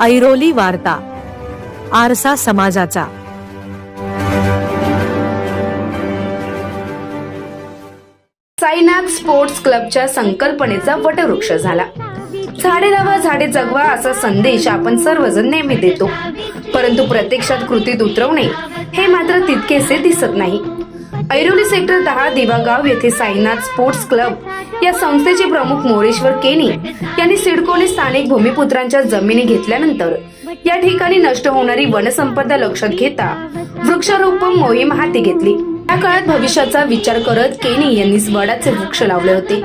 ऐरोली वार्ता आरसा समाजाचा. साईनाथ स्पोर्ट्स क्लबच्या संकल्पनेचा वटवृक्ष झाला. झाडे लावा झाडे जगवा असा संदेश आपण सर्वजण नेहमी देतो. परंतु प्रत्यक्षात कृतीत उतरवणे हे मात्र तितकेसे दिसत नाही. ऐरोली सेक्टर दहा दिवागाव येथे साईनाथ स्पोर्ट्स क्लब या संस्थेचे प्रमुख मोरेश्वर केनी यांनी सिडकोने स्थानिक भूमिपुत्रांच्या जमिनी घेतल्यानंतर या ठिकाणी नष्ट होणारी वनसंपदा लक्षात घेता वृक्षारोपण मोहीम हाती घेतली. त्या काळात भविष्याचा विचार करत केनी यांनी वडाचे वृक्ष लावले होते.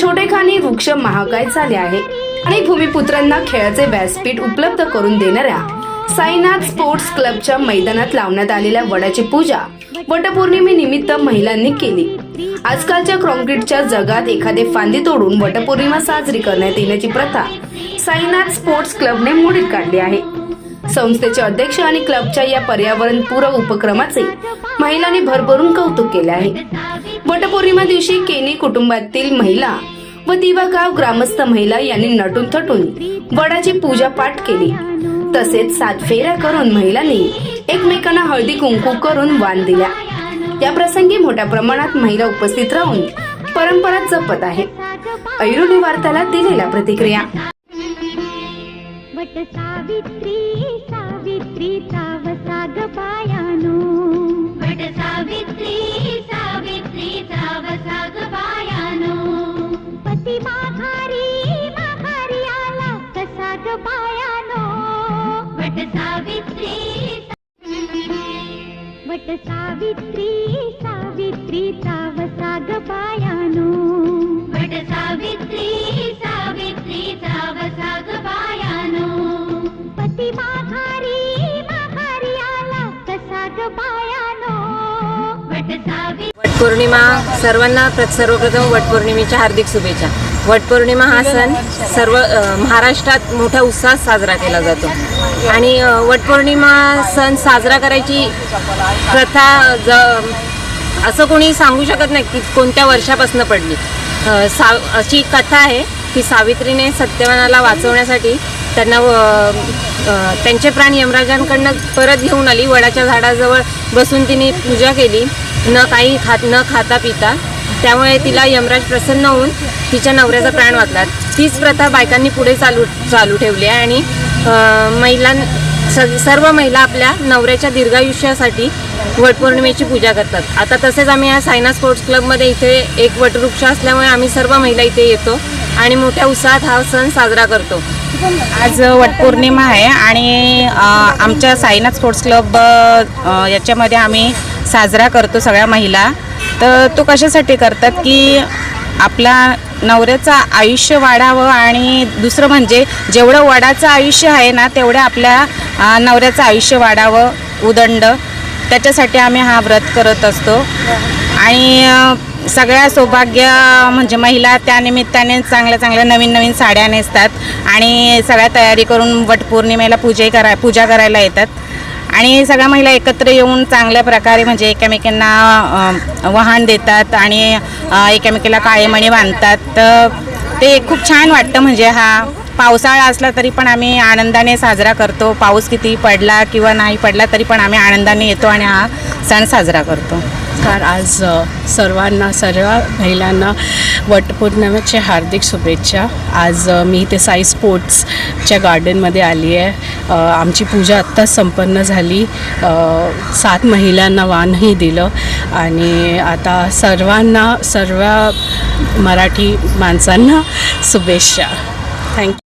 छोटेखानी वृक्ष महागाय झाले आहे आणि भूमिपुत्रांना खेळाचे व्यासपीठ उपलब्ध करून देणाऱ्या साईनाथ स्पोर्ट्स क्लबच्या मैदानात लावण्यात आलेल्या वडाची पूजा वटपौर्णिमेनिमित्त महिलांनी केली. आजकालच्या कॉन्क्रीटच्या जगात एखादे फांदी तोडून वटपौर्णिमा साजरी करण्यात येण्याची प्रथा साईनाथ स्पोर्ट्स क्लबने मोडीत काढली आहे. संस्थेचे अध्यक्ष आणि क्लबच्या या पर्यावरण पूरक उपक्रमाचे महिलांनी भरभरून कौतुक केले आहे. वटपौर्णिमा दिवशी केनी कुटुंबातील महिला व दिवागाव ग्रामस्थ महिला यांनी नटून थटून वडाची पूजा पाठ केली. तसेच सात फेऱ्या करून महिलांनी एकमेकांना हळदी कुंकू करून वाण दिल्या. या प्रसंगी मोठ्या प्रमाणात महिला उपस्थित राहून परंपरा जपत आहेत. ऐरोली वार्ताला दिलेल्या प्रतिक्रिया. सावित्री पायानो. सावित्री सावित्रीचा वसाग पायानो. पती माघारी माघारी आला कसा ग पायानो. वट सावित्री वट सावित्री सावित्रीचा वसाग पायानो. वट सावित्री सावित्रीचा वसाग पायानो. पती माघारी माघारी आला कसा सावित्री वटपौर्णिमा सर्वांना प्र- सर्वप्रथम वटपौर्णिमेच्या हार्दिक शुभेच्छा. वटपौर्णिमा हा सण सर्व महाराष्ट्रात मोठ्या उत्साहात साजरा केला जातो. आणि वटपौर्णिमा सण साजरा करायची प्रथा ज असं कोणी सांगू शकत नाही की कोणत्या वर्षापासून पडली. सा अशी कथा आहे की सावित्रीने सत्यवानाला वाचवण्यासाठी त्यांना व- त्यांचे प्राण यमराजांकडनं परत घेऊन आली. वडाच्या झाडाजवळ बसून तिने पूजा केली. न काही खात न खाता पिता. त्यामुळे तिला यमराज प्रसन्न होऊन तिच्या नवऱ्याचा प्राण वाचला. तीच प्रथा बायकांनी पुढे चालू चालू ठेवली आहे आणि महिला महिलां स- सर्व महिला आपल्या नवऱ्याच्या दीर्घायुष्यासाठी वटपौर्णिमेची पूजा करतात. आता तसेच आम्ही या सायना स्पोर्ट्स क्लबमध्ये इथे एक वटवृक्ष असल्यामुळे आम्ही सर्व महिला इथे येतो आणि मोठ्या उत्साहात हा सण साजरा करतो. आज वटपौर्णिमा आहे आणि आमच्या साईनाथ स्पोर्ट्स क्लब याच्यामध्ये आम्ही साजरा करतो सगळ्या महिला. तर तो कशासाठी करतात की आपला नवऱ्याचं आयुष्य वाढावं आणि दुसरं म्हणजे जेवढं वडाचं आयुष्य आहे ना तेवढं आपल्या नवऱ्याचं आयुष्य वाढावं उदंड. त्याच्यासाठी आम्ही हा व्रत करत असतो. आणि सगळ्या सौभाग्य म्हणजे महिला त्यानिमित्ताने चांगल्या चांगल्या नवीन नवीन साड्या नेसतात आणि सगळ्या तयारी करून वटपौर्णिमेला पूजे करा पूजा करायला येतात. आणि सगळ्या महिला एकत्र येऊन चांगल्या प्रकारे म्हणजे एकमेकांना वाहन देतात आणि एकमेकीला काळेमणी बांधतात. तर ते खूप छान वाटतं म्हणजे हा पावसाळा असला तरी पण आम्ही आनंदाने साजरा करतो. पाऊस किती पडला किंवा नाही पडला तरी पण आम्ही आनंदाने येतो आणि हा सण साजरा करतो. नमस्कार. आज सर्वांना सर्व महिलांना वटपौर्णिमेच्या हार्दिक शुभेच्छा. आज मी इथे साई स्पोर्ट्सच्या गार्डनमध्ये आली आहे. आमची पूजा आत्ताच संपन्न झाली. सात महिलांना वाणही दिलं आणि आता सर्वांना सर्व मराठी माणसांना शुभेच्छा. थँक्यू